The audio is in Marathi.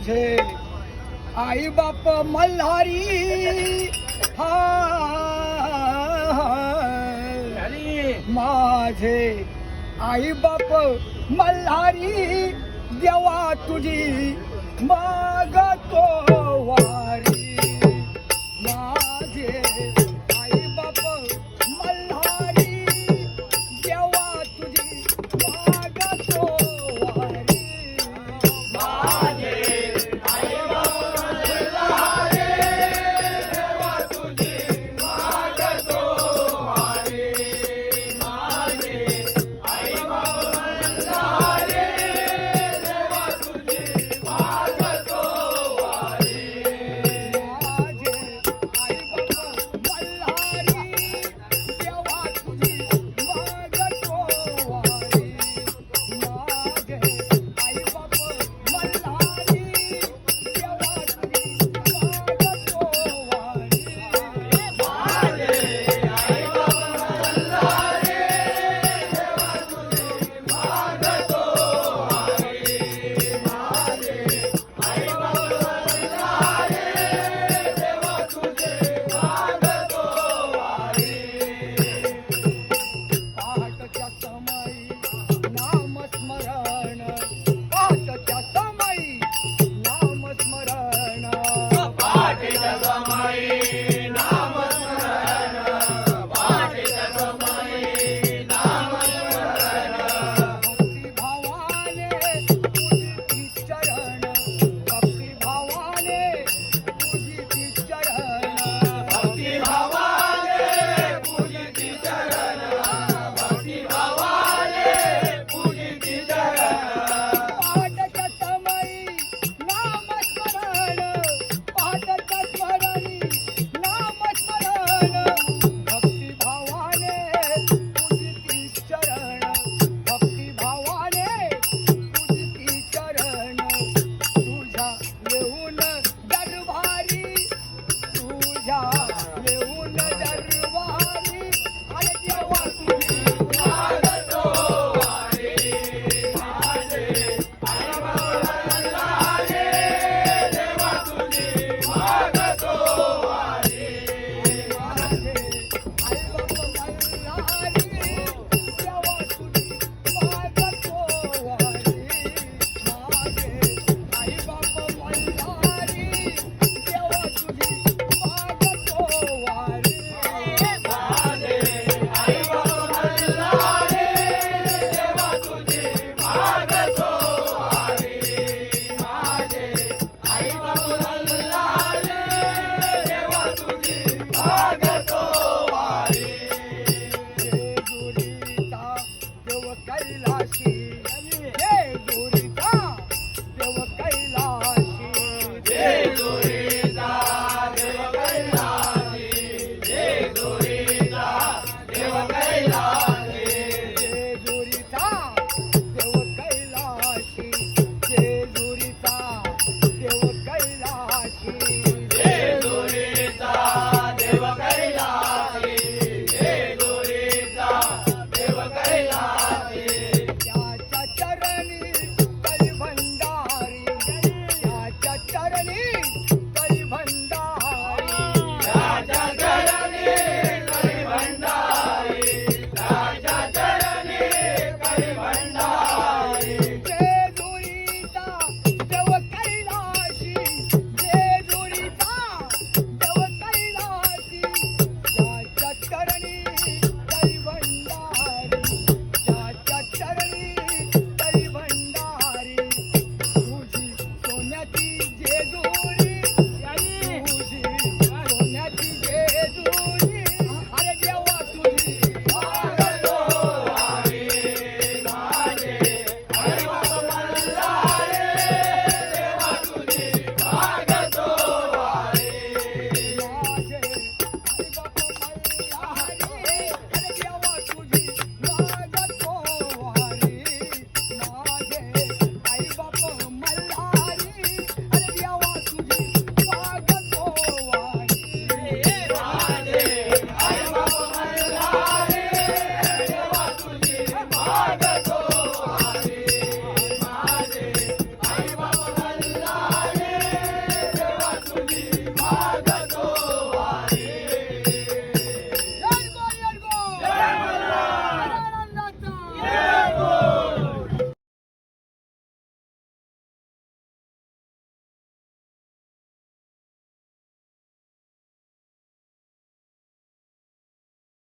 माझे आई बाप मल्हारी हा माझे आई बाप मल्हारी देवा तुझी मागतो Jesus.